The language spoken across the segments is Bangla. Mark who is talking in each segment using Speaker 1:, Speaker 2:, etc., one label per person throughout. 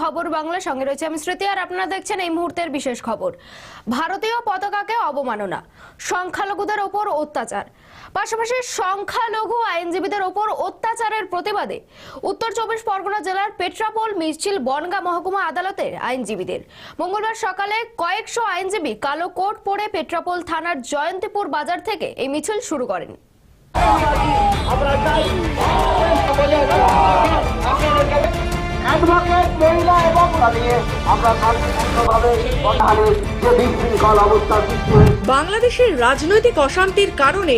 Speaker 1: খবর বাংলা সঙ্গে রয়েছে আমি স্মৃতি আর আপনারা দেখছেন এই মুহূর্তের বিশেষ খবর ভারতীয় পতাকাকে অবমাননা সংখ্যালঘুদের ওপর অত্যাচার পাশাপাশি সংখ্যালঘু আইনজীবীদের ওপর অত্যাচারের প্রতিবাদে উত্তর চব্বিশ পরগনা জেলার পেট্রাপোল মিছিল বনগা মহকুমা আদালতের আইনজীবীদের মঙ্গলবার সকালে কয়েকশো আইনজীবী কালো কোট পরে পেট্রাপোল থানার জয়ন্তীপুর বাজার থেকে এই মিছিল শুরু করেন
Speaker 2: বাংলাদেশের রাজনৈতিক অশান্তির কারণে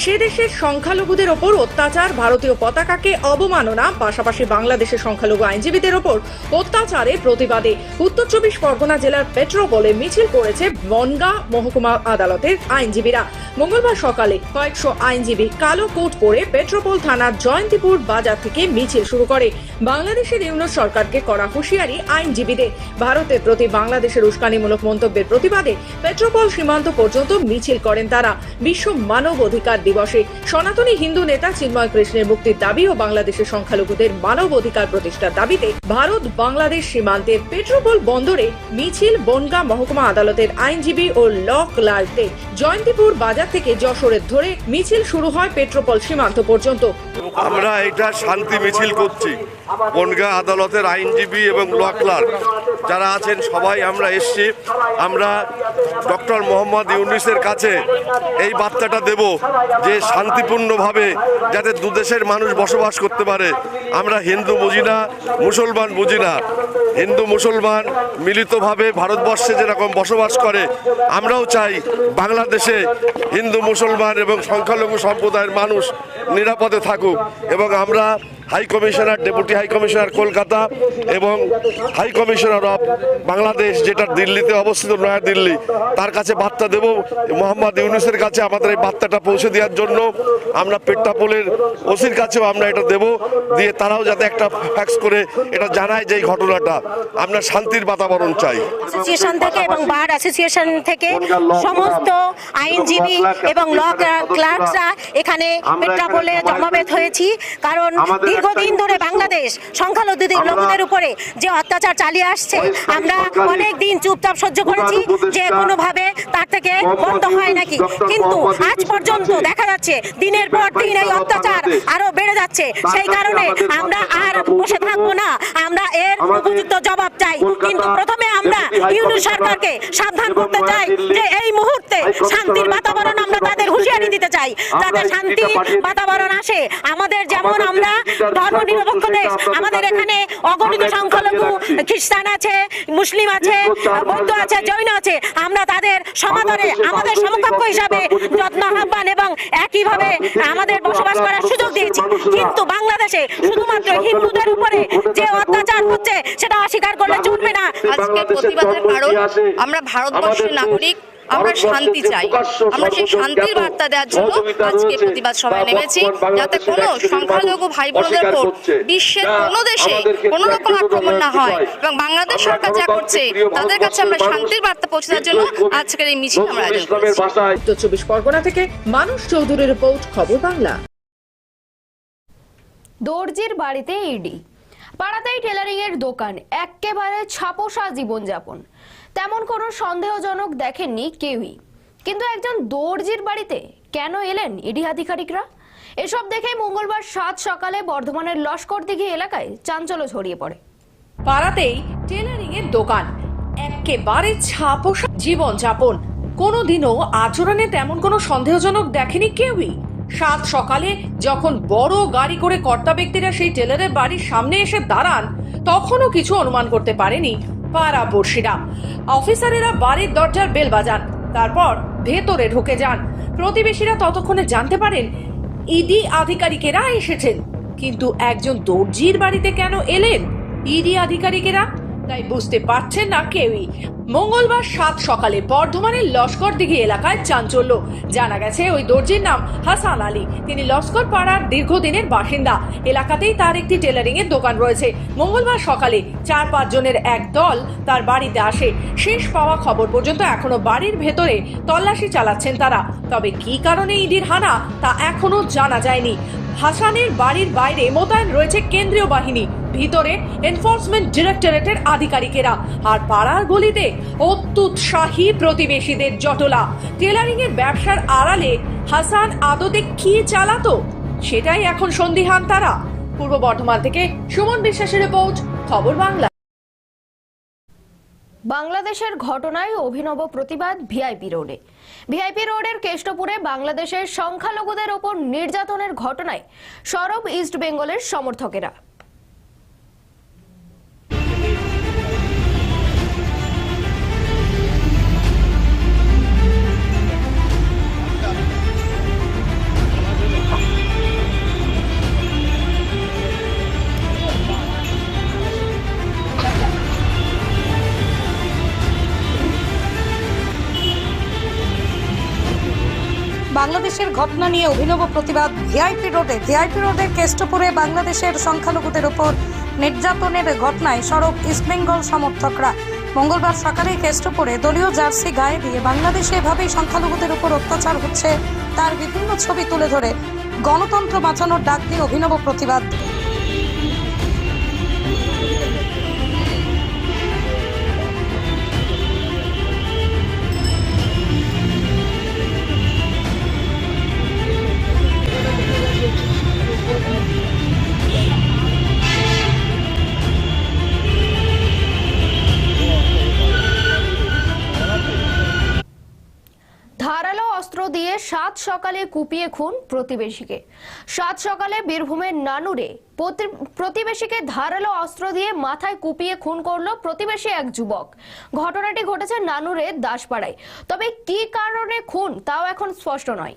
Speaker 2: সে দেশের সংখ্যালঘুদের ওপর অত্যাচার, ভারতীয় পতাকাকে অবমাননা, পাশাপাশি বাংলাদেশের সংখ্যালঘু আইনজীবীদের ওপর অত্যাচারের প্রতিবাদে উত্তর চব্বিশ পরগনা জেলার পেট্রোপোলে মিছিল করেছে বনগা মহকুমা আদালতের আইনজীবীরা। মঙ্গলবার সকালে কয়েকশো আইনজীবী কালো কোট পরে পেট্রোপোল থানার জয়ন্তীপুর বাজার থেকে মিছিল শুরু করে। বাংলাদেশের ইউনুস সরকারকে করা হুঁশিয়ারি আইনজীবীদের। ভারতের প্রতি বাংলাদেশের উস্কানিমূলক মন্তব্যের প্রতিবাদে পেট্রোপল সীমান্ত পর্যন্ত মিছিল করেন তারা। বিশ্ব মানব অধিকার দিবসে সনাতনী হিন্দু নেতা চিন্ময় কৃষ্ণের মুক্তির দাবি ও বাংলাদেশের সংখ্যালঘুদের মানব অধিকার প্রতিষ্ঠার দাবিতে ভারত বাংলাদেশ সীমান্তের পেট্রোপোল বন্দরে মিছিল, বনগা মহকুমা আদালতের আইনজীবী ও ল ক্লার্কদের জয়ন্তীপুর বাজার থেকে যশোরের ধরে মিছিল শুরু হয় পেট্রোপল সীমান্ত পর্যন্ত।
Speaker 3: আমরা এটা শান্তি মিছিল করছি। বনগা আদালতের আইনজীবী এবং ল ক্লার্ক যারা আছেন সবাই আমরা এসছি। আমরা ডক্টর মোহাম্মদ ইউনিসের কাছে এই বার্তাটা দেব যে শান্তিপূর্ণভাবে যাতে দুদেশের মানুষ বসবাস করতে পারে। আমরা হিন্দু বুঝি না মুসলমান বুঝি না হিন্দু মুসলমান মিলিতভাবে ভারতবর্ষে যেরকম বসবাস করে আমরাও চাই বাংলাদেশে হিন্দু মুসলমান এবং সংখ্যালঘু সম্প্রদায়ের মানুষ নিরাপদে থাকুক এবং আমরা high commissioner deputy high commissioner Kolkata এবং হাই কমিশনার অফ বাংলাদেশ যেটা দিল্লিতে অবস্থিত নয়াদিল্লি তার কাছে বার্তা দেব। মোহাম্মদ ইউনুসের কাছে আমাদের এই বার্তাটা পৌঁছে দেওয়ার জন্য। আমরা পেট্টাপোলের ওসির কাছেও আমরা এটা দেব। দিয়ে তারাও যাতে একটা ফ্যাক্স করে এটা জানায় যে এই ঘটনাটা। আমরা শান্তির বাতাবরণ চাই।
Speaker 4: অ্যাসোসিয়েশন থেকে এবং বার অ্যাসোসিয়েশন থেকে সমস্ত আইনজীবী এবং ল ক্লার্কসরা এখানে পেট্রাপোলে জমাবেত হয়েছি। কারণ দীর্ঘদিন ধরে বাংলাদেশ সংখ্যালঘুদের লোকদের উপরে যে অত্যাচার চালিয়ে আসছে আমরা অনেক দিন চুপচাপ সহ্য করেছি যে কোনোভাবে তার থেকে বন্ধ হয় নাকি। কিন্তু আজ পর্যন্ত দেখা যাচ্ছে দিনের পর দিন এই অত্যাচার আরও বেড়ে যাচ্ছে। সেই কারণে আমরা আর বসে থাকব না। আমরা এর উপযুক্ত জবাব চাই। কিন্তু প্রথমে আমরা ইউনুস সরকারকে সাবধান করতে চাই যে এই মুহূর্তে শান্তির বাতাবরণ আমরা তাদের হুঁশিয়ারি দিতে চাই। যাতে শান্তি বাতাবরণ আসে। আমাদের যেমন আমরা ধর্ম নিরপেক্ষ দেশ। আমাদের এখানে অগণিত সংখ্যালঘু খ্রিস্টান আছে মুসলিম আছে বৌদ্ধ আছে জৈন আছে। আমরা তাদের সমাদরে আমাদের সমকক্ষ হিসাবে যত্ন আহ্বান এবং একইভাবে আমাদের বসবাস করার সুযোগ দিয়েছি। কিন্তু বাংলাদেশে শুধুমাত্র হিন্দুদের উপরে যে অত্যাচার হচ্ছে সেটা অস্বীকার করলে চলবে না।
Speaker 5: আজকের প্রতিবাদের কারণ আমরা ভারতবর্ষের নাগরিক আমরা শান্তি চাই। আমরা সেই শান্তির বার্তা দেওয়ার জন্য আজকে প্রতিবাদ সভায় নেমেছি। যাতে কোনো সংখ্যালঘু ভাই বোনদের উপর বিশ্বের কোনো দেশে কোনো রকম আক্রমণ না হয় এবং বাংলাদেশ সরকার যা করছে তাদের কাছে আমরা শান্তির বার্তা পৌঁছে দেওয়ার জন্য আজকের এই মিছিল আমরা আয়োজন করেছি
Speaker 2: উত্তর চব্বিশ পরগনা থেকে মানুষ চৌধুরীর রিপোর্ট খবর বাংলা।
Speaker 1: দর্জির বাড়িতে ইডি পাড়াতেই টেলারিং এর দোকান এক্কেবারে ছাপোষা জীবনযাপন। তেমন কোনো সন্দেহজনক দেখেননি কেউই। কিন্তু একজন দর্জির বাড়িতে কেন এলেন ইডি আধিকারিকরা? এসব দেখে মঙ্গলবার সাত সকালে বর্ধমানের লস্কর দিঘি এলাকায় চাঞ্চল্য ছড়িয়ে পড়ে।
Speaker 2: পাড়াতেই টেলারিং এর দোকান। একেবারে ছাপোষা জীবন যাপন কোনোদিনও আচরণে তেমন কোনো সন্দেহজনক দেখেনি কেউই। সাত সকালে যখন বড় গাড়ি করে কর্তা ব্যক্তিরা সেই টেলারের বাড়ির সামনে এসে দাঁড়ান, তখনও কিছু অনুমান করতে পারেনি। পাড়াপড়শিরা অফিসারেরা বাড়ির দরজার বেল বাজান, তারপর ভেতরে ঢুকে যান। প্রতিবেশীরা ততক্ষণে জানতে পারেন, ইডি আধিকারিকেরা এসেছেন। কিন্তু একজন দর্জির বাড়িতে কেন এলেন? ইডি আধিকারিকেরা তাই বুঝতে পারছেন না কেউই। মঙ্গলবার সাত সকালে বর্ধমানের লস্কর দিঘি এলাকায় চাঞ্চল্য। জানা গেছে, ওই দর্জির নাম হাসান আলী। তিনি লস্কর পাড়ার দীর্ঘদিনের বাসিন্দা। এলাকাতেই তার একটি টেলারিং এর দোকান রয়েছে। মঙ্গলবার সকালে চার পাঁচ জনের এক দল তার বাড়িতে আসে। শেষ পাওয়া খবর পর্যন্ত এখনও বাড়ির ভেতরে তল্লাশি চালাচ্ছেন তারা। তবে কি কারণে ইডির হানা তা এখনও জানা যায়নি। হাসানের বাড়ির বাইরে মোতায়েন রয়েছে কেন্দ্রীয় বাহিনী। ভিতরে এনফোর্সমেন্ট ডিরেক্টরেটের আধিকারিকেরা। আর পাড়ার গলিতে অত্যুৎসাহী প্রতিবেশীদের জটলা। টেলারিং এর ব্যবসার আড়ালে হাসান আদতে কি চালাতো? সেটাই এখন সন্দিহান তারা। পূর্ব বর্ধমান থেকে সুমন বিশ্বাসের রিপোর্ট, খবর বাংলা।
Speaker 1: বাংলাদেশের ঘটনায় অভিনব প্রতিবাদ ভিআইপি রোডে। ভিআইপি রোডের কেষ্টপুরে বাংলাদেশের সংখ্যালঘুদের ওপর নির্যাতনের ঘটনায় সরব ইস্ট বেঙ্গলের সমর্থকেরা।
Speaker 6: বাংলাদেশের ঘটনা নিয়ে অভিনব প্রতিবাদ ভিআইপি রোডে। ভিআইপি রোডের কেষ্টপুরে বাংলাদেশের সংখ্যালঘুদের উপর নির্যাতনের ঘটনায় সড়ক ইস্টবেঙ্গল সমর্থকরা। মঙ্গলবার সকালে কেষ্টপুরে দলীয় জার্সি গায়ে দিয়ে বাংলাদেশে এভাবেই সংখ্যালঘুদের উপর অত্যাচার হচ্ছে, তার বিভিন্ন ছবি তুলে ধরে। গণতন্ত্র বাঁচানোর ডাক দিয়ে অভিনব প্রতিবাদ।
Speaker 1: সকালে কুপিয়ে খুন প্রতিবেশীকে। সাত সকালে বীরভূমের নানুরে প্রতিবেশীকে ধারালো অস্ত্র দিয়ে মাথায় কুপিয়ে খুন করল প্রতিবেশী এক যুবক। ঘটনাটি ঘটেছে নানুরের দাসপাড়ায়। তবে কি কারণে খুন তাও এখন স্পষ্ট নয়।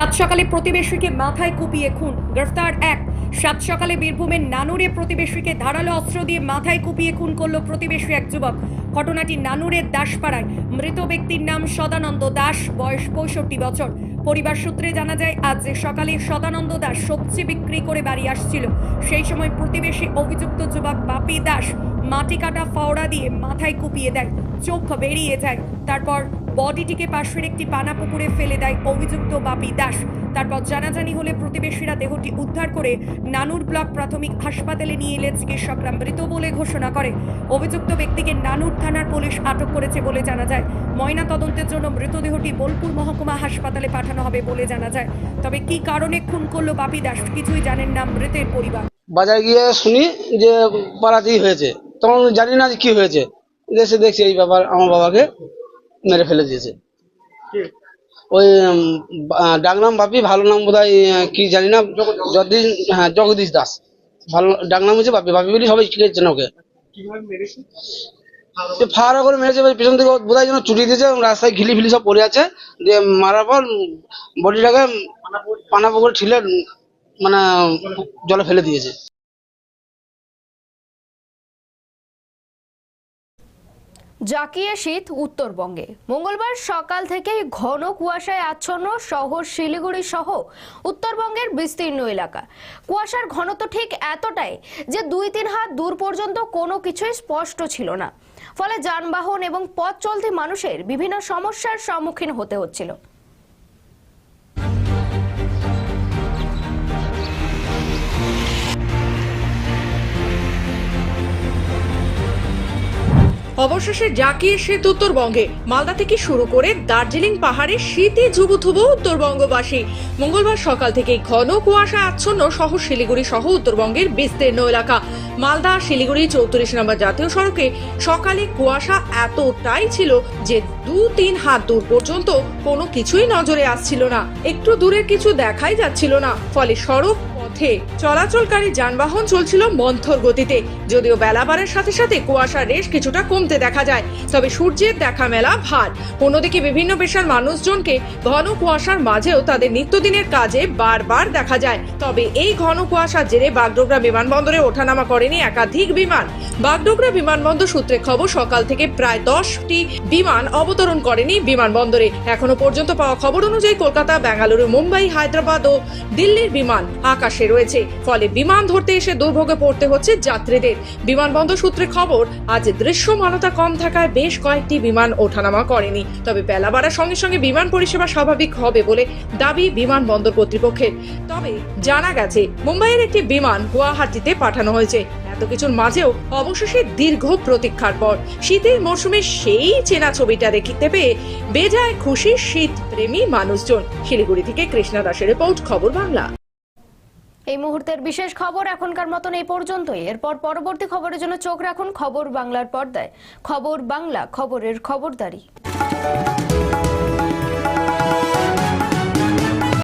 Speaker 2: সাত সকালে প্রতিবেশীকে মাথায় কুপিয়ে খুন, গ্রেফতার এক। সাত সকালে বীরভূমের নানুরে প্রতিবেশীকে ধারালো অস্ত্র দিয়ে মাথায় কুপিয়ে খুন করল প্রতিবেশী এক যুবক। ঘটনাটি নানুরের দাসপাড়ায়। মৃত ব্যক্তির নাম সদানন্দ দাস, বয়স পঁয়ষট্টি বছর। পরিবার সূত্রে জানা যায়, আজ সকালে সদানন্দ দাস সবজি বিক্রি করে বাড়ি আসছিল। সেই সময় প্রতিবেশী অভিযুক্ত যুবক বাপি দাস মাটি কাটা ফাওড়া দিয়ে মাথায় কুপিয়ে দেয়, চোখ বেরিয়ে যায়। তারপর বডিটিকে পাশের একটি পানা পুকুরে ফেলে দেয় অভিযুক্ত বাপি দাস। তারপর জানাজানি হলে প্রতিবেশীরা দেহটি উদ্ধার করে নানুর ব্লক প্রাথমিক হাসপাতালে নিয়ে এলে চিকিৎসকরা মৃত বলে ঘোষণা করে। অভিযুক্ত ব্যক্তিকে নানুর থানার পুলিশ আটক করেছে বলে জানা যায়। ময়না তদন্তের জন্য মৃতদেহটি বোলপুর মহকুমা হাসপাতালে পাঠানো হবে বলে জানা যায়। তবে কি কারণে খুন করল বাপি দাস কিছুই জানেন না মৃতের পরিবার।
Speaker 7: বাজারে গিয়ে শুনি যে পাড়াতেই হয়েছে। তখন জানি না কি হয়েছে। এসে দেখছি এই ব্যাপার আমার বাবাকে। মেরে ফেলে দিয়েছে ওই উম, বা- ডাকনাম বাপি ভালো নাম বোধ কি জানি না যতদিন হ্যাঁ জগদীশ দাস ভালো ডাকনাম হচ্ছে বাপি বাপি বলি সবাই চিনেছেন ওকে যে ফাড়া করে মেরেছে পেছন থেকে বোধ হয় যেন চুটি দিয়েছে রাস্তায় ঘিলি ফিলি সব পড়ে আছে দিয়ে মারার পর বডিটাকে পানা পুকুরে ঠিলে মানে জলে ফেলে দিয়েছে
Speaker 1: জাকিয়ে শীত উত্তরবঙ্গে। মঙ্গলবার সকাল থেকেই ঘন কুয়াশায় আচ্ছন্ন শহর শিলিগুড়ি সহ উত্তরবঙ্গের বিস্তীর্ণ এলাকা। কুয়াশার ঘনত্ব ঠিক এতটাই যে দুই তিন হাত দূর পর্যন্ত কোনো কিছুই স্পষ্ট ছিল না। ফলে যানবাহন এবং পথ চলতি মানুষের বিভিন্ন সমস্যার সম্মুখীন হতে হচ্ছিল।
Speaker 2: অবশেষে জাকিয়ে শীত উত্তরবঙ্গে। মালদা থেকে শুরু করে দার্জিলিং পাহাড়ে শীতে জুবুথুবু উত্তরবঙ্গবাসী। মঙ্গলবার সকাল থেকে ঘন কুয়াশা আচ্ছন্ন শহর শিলিগুড়ি সহ উত্তরবঙ্গের বিস্তীর্ণ এলাকা। মালদা শিলিগুড়ি চৌত্রিশ নম্বর জাতীয় সড়কে সকালে কুয়াশা এতটাই ছিল যে দু তিন হাত দূর পর্যন্ত কোনো কিছুই নজরে আসছিল না। একটু দূরের কিছু দেখাই যাচ্ছিল না, ফলে সড়ক পথে। চলাচলকারী যানবাহন চলছিল মন্থর গতিতে। যদিও বেলা বাড়ার সাথে সাথে কুয়াশার রেশ কিছুটা কমতে দেখা যায়, তবে সূর্যের দেখা মেলা ভার। অন্যদিকে বিভিন্ন পেশার মানুষজনকে ঘন কুয়াশার মাঝেও তাদের নিত্যদিনের কাজে বারবার দেখা যায়। তবে এই ঘন কুয়াশার জেরে বাগডোগরা বিমানবন্দরে ওঠানামা করেনি একাধিক বিমান। বাগডোগরা বিমানবন্দর সূত্রে খবর, সকাল থেকে প্রায় দশটি বিমান অবতরণ করেনি বিমানবন্দরে। এখনও পর্যন্ত পাওয়া খবর অনুযায়ী কলকাতা, বেঙ্গালুরু, মুম্বাই, হায়দ্রাবাদ ও দিল্লির বিমান আকাশে রয়েছে। ফলে বিমান ধরতে এসে দুর্ভোগে পড়তে হচ্ছে যাত্রীদের। বিমানবন্দর সূত্রে খবর, আজ দৃশ্যমানতা কম থাকায় বেশ কয়েকটি বিমান ওঠানামা করেনি। তবে বেলা বাড়ার সঙ্গে সঙ্গে বিমান পরিষেবা স্বাভাবিক হবে বলে দাবি বিমানবন্দর কর্তৃপক্ষের। তবে জানা গেছে, মুম্বাইয়ের একটি বিমান গুয়াহাটিতে পাঠানো হয়েছে। এত কিছুর মাঝেও অবশেষে দীর্ঘ প্রতীক্ষার পর শীতের মরশুমে সেই চেনা ছবিটা দেখতে পেয়ে বেজায় খুশি শীত প্রেমী মানুষজন। শিলিগুড়ি থেকে কৃষ্ণা দাসের রিপোর্ট, খবর বাংলা।
Speaker 1: এই মুহূর্তের বিশেষ খবর এখনকার মতন এই পর্যন্তই। এরপর পরবর্তী খবরের জন্য চোখ রাখুন খবর বাংলার পর্দায়। খবর বাংলা, খবরের খবরদারি।